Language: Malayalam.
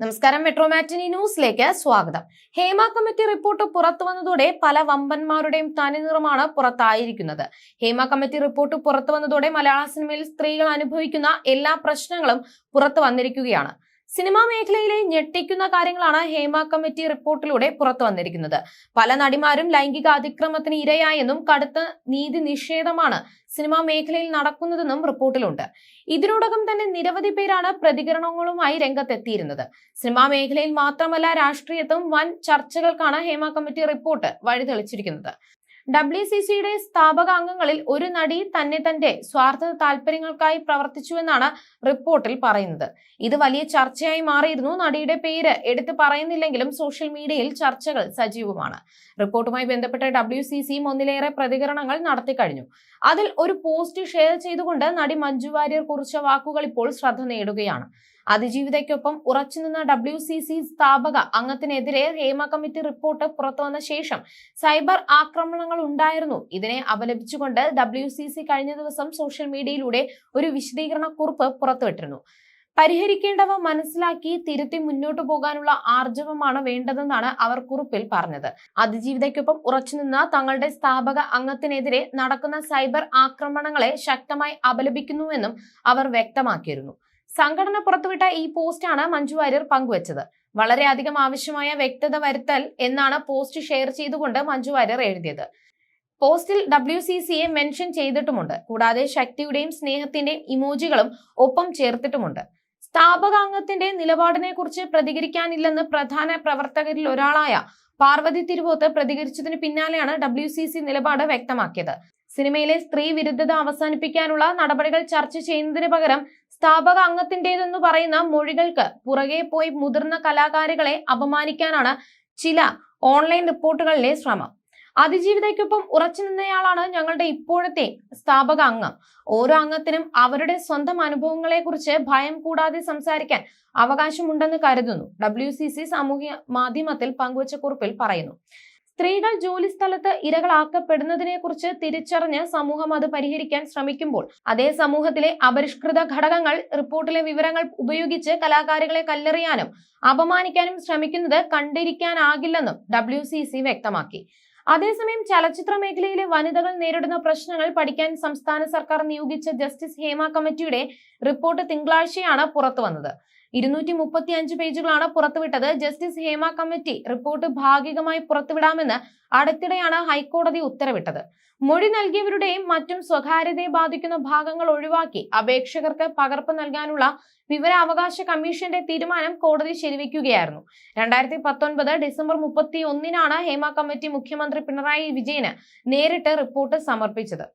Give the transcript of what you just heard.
നമസ്കാരം മെട്രോമാറ്റിനി ന്യൂസിലേക്ക് സ്വാഗതം. ഹേമ കമ്മിറ്റി റിപ്പോർട്ട് പുറത്തു വന്നതോടെ പല വമ്പന്മാരുടെയും തനി നിറമാണ് പുറത്തായിരിക്കുന്നത്. ഹേമ കമ്മിറ്റി റിപ്പോർട്ട് പുറത്തു വന്നതോടെ മലയാള സിനിമയിൽ സ്ത്രീകൾ അനുഭവിക്കുന്ന എല്ലാ പ്രശ്നങ്ങളും പുറത്തു വന്നിരിക്കുകയാണ്. സിനിമാ മേഖലയിലെ ഞെട്ടിക്കുന്ന കാര്യങ്ങളാണ് ഹേമ കമ്മിറ്റി റിപ്പോർട്ടിലൂടെ പുറത്തു വന്നിരിക്കുന്നത്. പല നടിമാരും ലൈംഗിക അതിക്രമത്തിന് ഇരയായെന്നും കടുത്ത നീതി നിഷേധമാണ് സിനിമാ മേഖലയിൽ നടക്കുന്നതെന്നും റിപ്പോർട്ടിലുണ്ട്. ഇതിനോടകം തന്നെ നിരവധി പേരാണ് പ്രതികരണങ്ങളുമായി രംഗത്തെത്തിയിരുന്നത്. സിനിമാ മേഖലയിൽ മാത്രമല്ല രാഷ്ട്രീയത്തും വൻ ചർച്ചകൾക്കാണ് ഹേമ കമ്മിറ്റി റിപ്പോർട്ട് വഴിതെളിച്ചിരിക്കുന്നത്. ഡബ്ല്യു സി സിയുടെ സ്ഥാപക അംഗങ്ങളിൽ ഒരു നടി തന്നെ തന്റെ സ്വാർത്ഥ താല്പര്യങ്ങൾക്കായി പ്രവർത്തിച്ചുവെന്നാണ് റിപ്പോർട്ടിൽ പറയുന്നത്. ഇത് വലിയ ചർച്ചയായി മാറിയിരുന്നു. നടിയുടെ പേര് എടുത്തു പറയുന്നില്ലെങ്കിലും സോഷ്യൽ മീഡിയയിൽ ചർച്ചകൾ സജീവമാണ്. റിപ്പോർട്ടുമായി ബന്ധപ്പെട്ട് ഡബ്ല്യു സി സിയും ഒന്നിലേറെ പ്രതികരണങ്ങൾ നടത്തി കഴിഞ്ഞു. അതിൽ ഒരു പോസ്റ്റ് ഷെയർ ചെയ്തുകൊണ്ട് നടി മഞ്ജു വാര്യർ കുറിച്ച വാക്കുകൾ ഇപ്പോൾ ശ്രദ്ധ നേടുകയാണ്. അതിജീവിതയ്ക്കൊപ്പം ഉറച്ചുനിന്ന ഡബ്ല്യു സി സി സ്ഥാപക അംഗത്തിനെതിരെ ഹേമ കമ്മിറ്റി റിപ്പോർട്ട് പുറത്തുവന്ന ശേഷം സൈബർ ആക്രമണങ്ങൾ ഉണ്ടായിരുന്നു. ഇതിനെ അപലപിച്ചുകൊണ്ട് ഡബ്ല്യു സി സി കഴിഞ്ഞ ദിവസം സോഷ്യൽ മീഡിയയിലൂടെ ഒരു വിശദീകരണ കുറിപ്പ് പുറത്തുവിട്ടിരുന്നു. പരിഹരിക്കേണ്ടവ മനസ്സിലാക്കി തിരുത്തി മുന്നോട്ടു പോകാനുള്ള ആർജവമാണ് വേണ്ടതെന്നാണ് അവർ കുറിപ്പിൽ പറഞ്ഞത്. അതിജീവിതയ്ക്കൊപ്പം ഉറച്ചുനിന്ന തങ്ങളുടെ സ്ഥാപക അംഗത്തിനെതിരെ നടക്കുന്ന സൈബർ ആക്രമണങ്ങളെ ശക്തമായി അപലപിക്കുന്നുവെന്നും അവർ വ്യക്തമാക്കിയിരുന്നു. സംഘടന പുറത്തുവിട്ട ഈ പോസ്റ്റാണ് മഞ്ജു വാര്യർ പങ്കുവച്ചത്. വളരെയധികം ആവശ്യമായ വ്യക്തത വരുത്തൽ എന്നാണ് പോസ്റ്റ് ഷെയർ ചെയ്തുകൊണ്ട് മഞ്ജു വാര്യർ എഴുതിയത്. പോസ്റ്റിൽ ഡബ്ല്യു സി സിയെ മെൻഷൻ ചെയ്തിട്ടുമുണ്ട്. കൂടാതെ ശക്തിയുടെയും സ്നേഹത്തിന്റെയും ഇമോജികളും ഒപ്പം ചേർത്തിട്ടുമുണ്ട്. സ്ഥാപകാംഗത്തിന്റെ നിലപാടിനെ കുറിച്ച് പ്രതികരിക്കാനില്ലെന്ന് പ്രധാന പ്രവർത്തകരിൽ ഒരാളായ പാർവതി തിരുവോത്ത് പ്രതികരിച്ചതിന് പിന്നാലെയാണ് ഡബ്ല്യു സി സി നിലപാട് വ്യക്തമാക്കിയത്. സിനിമയിലെ സ്ത്രീ വിരുദ്ധത അവസാനിപ്പിക്കാനുള്ള നടപടികൾ ചർച്ച ചെയ്യുന്നതിന് പകരം സ്ഥാപക അംഗത്തിന്റേതെന്ന് പറയുന്ന മൊഴികൾക്ക് പുറകെ പോയി മുതിർന്ന കലാകാരികളെ അപമാനിക്കാനാണ് ചില ഓൺലൈൻ റിപ്പോർട്ടുകളിലെ ശ്രമം. അതിജീവിതയ്ക്കൊപ്പം ഉറച്ചു നിന്നയാളാണ് ഞങ്ങളുടെ ഇപ്പോഴത്തെ സ്ഥാപക അംഗം. ഓരോ അംഗത്തിനും അവരുടെ സ്വന്തം അനുഭവങ്ങളെ കുറിച്ച് ഭയം കൂടാതെ സംസാരിക്കാൻ അവകാശമുണ്ടെന്ന് കരുതുന്നു. ഡബ്ല്യു സി സി സാമൂഹ്യ മാധ്യമത്തിൽ പങ്കുവച്ച കുറിപ്പിൽ പറയുന്നു. സ്ത്രീകൾ ജോലി സ്ഥലത്ത് ഇരകളാക്കപ്പെടുന്നതിനെ കുറിച്ച് തിരിച്ചറിഞ്ഞ് സമൂഹം അത് പരിഹരിക്കാൻ ശ്രമിക്കുമ്പോൾ അതേ സമൂഹത്തിലെ അപരിഷ്കൃത ഘടകങ്ങൾ റിപ്പോർട്ടിലെ വിവരങ്ങൾ ഉപയോഗിച്ച് കലാകാരികളെ കല്ലെറിയാനും അപമാനിക്കാനും ശ്രമിക്കുന്നത് കണ്ടിരിക്കാനാകില്ലെന്നും ഡബ്ല്യു സി സി വ്യക്തമാക്കി. അതേസമയം ചലച്ചിത്ര മേഖലയിലെ വനിതകൾ നേരിടുന്ന പ്രശ്നങ്ങൾ പഠിക്കാൻ സംസ്ഥാന സർക്കാർ നിയോഗിച്ച ജസ്റ്റിസ് ഹേമ കമ്മിറ്റിയുടെ റിപ്പോർട്ട് തിങ്കളാഴ്ചയാണ് പുറത്തു വന്നത് ഇരുന്നൂറ്റി മുപ്പത്തി അഞ്ച് പേജുകളാണ് പുറത്തുവിട്ടത്. ജസ്റ്റിസ് ഹേമ കമ്മിറ്റി റിപ്പോർട്ട് ഭാഗികമായി പുറത്തുവിടാമെന്ന് അടുത്തിടെയാണ് ഹൈക്കോടതി ഉത്തരവിട്ടത്. മൊഴി നൽകിയവരുടെയും മറ്റും സ്വകാര്യതയെ ബാധിക്കുന്ന ഭാഗങ്ങൾ ഒഴിവാക്കി അപേക്ഷകർക്ക് പകർപ്പ് നൽകാനുള്ള വിവരാവകാശ കമ്മീഷന്റെ തീരുമാനം കോടതി ശരിവയ്ക്കുകയായിരുന്നു രണ്ടായിരത്തി പത്തൊൻപത് ഡിസംബർ മുപ്പത്തി ഒന്നിനാണ് ഹേമ കമ്മിറ്റി മുഖ്യമന്ത്രി പിണറായി വിജയന് നേരിട്ട് റിപ്പോർട്ട് സമർപ്പിച്ചത്.